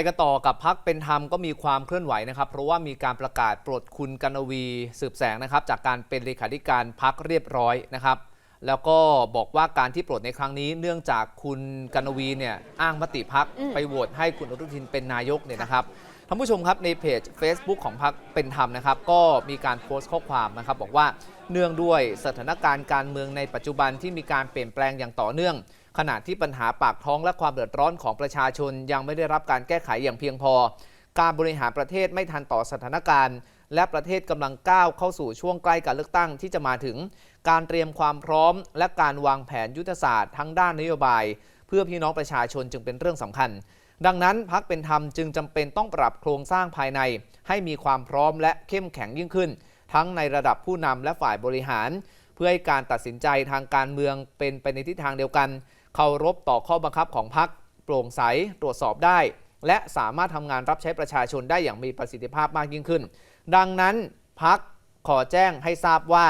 ไปกันต่อกับพักเป็นธรรมก็มีความเคลื่อนไหวนะครับ เพราะว่ามีการประกาศปลดคุณกนวีสืบแสงนะครับ จากการเป็นเลขาธิการพักเรียบร้อยนะครับ แล้วก็บอกว่าการที่ปลดในครั้งนี้ เนื่องจากคุณกนวีเนี่ยอ้างมติพักอืมไปโหวตให้คุณอนุทินเป็นนายกเนี่ยนะครับท่านผู้ชมครับในเพจ Facebook ของพักเป็นธรรมนะครับ ก็มีการโพสต์ข้อความนะครับ บอกว่าเนื่องด้วยสถานการณ์การเมืองในปัจจุบันที่มีการเปลี่ยนแปลงอย่างต่อเนื่อง ขณะที่ปัญหาปากท้องและความเดือดร้อนของประชาชนยังไม่ได้รับการแก้ไขอย่างเพียงพอ การบริหารประเทศไม่ทันต่อสถานการณ์ และประเทศกำลังก้าวเข้าสู่ช่วงใกล้การเลือกตั้งที่จะมาถึง การเตรียมความพร้อม และการวางแผนยุทธศาสตร์ทั้งด้านนโยบาย เพื่อพี่น้องประชาชนจึงเป็นเรื่องสำคัญ ดังนั้นพักเป็นธรรมจึงจำเป็นต้องปรับโครงสร้างภายใน ให้มีความพร้อมและเข้มแข็งยิ่งขึ้น ทั้งในระดับผู้นำและฝ่ายบริหาร เพื่อให้การตัดสินใจทางการเมืองเป็นไปในทิศทางเดียวกัน เคารพต่อข้อบังคับของพักโปร่งใสตรวจสอบได้ และสามารถทำงานรับใช้ประชาชนได้อย่างมีประสิทธิภาพมากยิ่งขึ้น ดังนั้นพักขอแจ้งให้ทราบว่า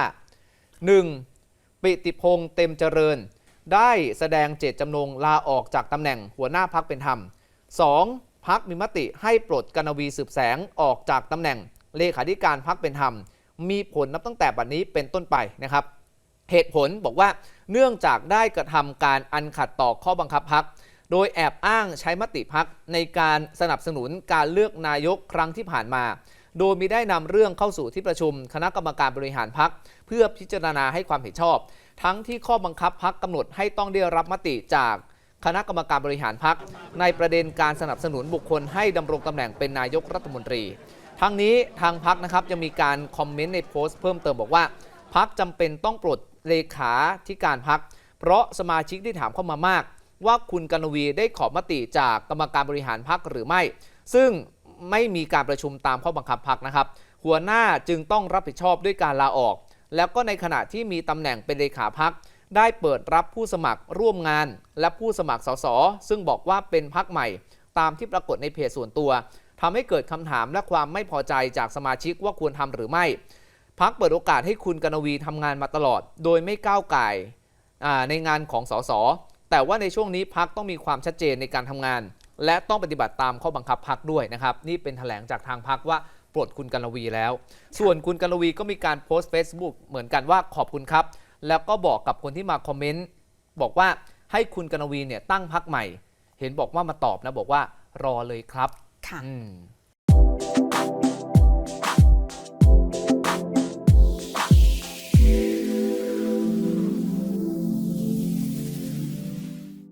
1. ปิติพงษ์เต็มเจริญ ได้แสดงเจตจำนงลาออกจากตำแหน่งหัวหน้าพักเป็นธรรม 2. พักมีมติให้ปลดกนวีสืบแสงออกจากตำแหน่งเลขาธิการพักเป็นธรรม มีผลนับตั้งแต่บัดนี้เป็นต้นไปนะครับ เหตุผลบอกว่าเนื่องจากได้กระทำการอันขัดต่อข้อบังคับพัก โดยแอบอ้างใช้มติพักในการสนับสนุนการเลือกนายกครั้งที่ผ่านมา โดยมีได้นำเรื่องเข้าสู่ที่ประชุม คณะกรรมการบริหารพัก เพื่อพิจารณาให้ความเห็นชอบ ทั้งที่ข้อบังคับพักกำหนดให้ต้องได้รับมติจากคณะกรรมการบริหารพัก ในประเด็นการสนับสนุนบุคคลให้ดำรงตำแหน่งเป็นนายกรัฐมนตรีทั้งนี้ทางพักนะครับยังมีการคอมเมนต์ในโพสต์เพิ่มเติมบอกว่า พักจำเป็นต้องปลดเลขาธิการพัก เพราะสมาชิกที่ถามเข้ามามาก ว่าคุณกนวีได้ขอมติจากกรรมการบริหารพักหรือไม่ ซึ่งไม่มีการประชุมตามข้อบังคับพักนะครับ หัวหน้าจึงต้องรับผิดชอบด้วยการลาออก แล้วก็ในขณะที่มีตำแหน่งเป็นเลขาพักได้เปิดรับผู้สมัครร่วมงาน และผู้สมัครสสซึ่งบอกว่าเป็นพักใหม่ ตามที่ปรากฏในเพจส่วนตัวทำให้เกิดคำถามและความไม่พอใจจากสมาชิกว่าควรทำหรือไม่ พักเปิดโอกาสให้คุณกนวีทำงานมาตลอด โดยไม่ก้าวไก่ายอ่าในงานของสสแต่ว่าในช่วงนี้พักต้องมีความชัดเจนในการทำงาน และต้องปฏิบัติตามข้อบังคับพักด้วยนะครับ นี่เป็นแถลงจากทางพักว่าปลดคุณกนวีแล้ว ส่วนคุณกนวีก็มีการโพสต์ Facebook เหมือนกันว่าขอบคุณครับ แล้วก็บอกกับคนที่มาคอมเมนต์บอกว่าให้คุณกนวีเนี่ยตั้งพักใหม่ เห็นบอกว่ามาตอบนะบอกว่ารอเลยครับค่ะอืม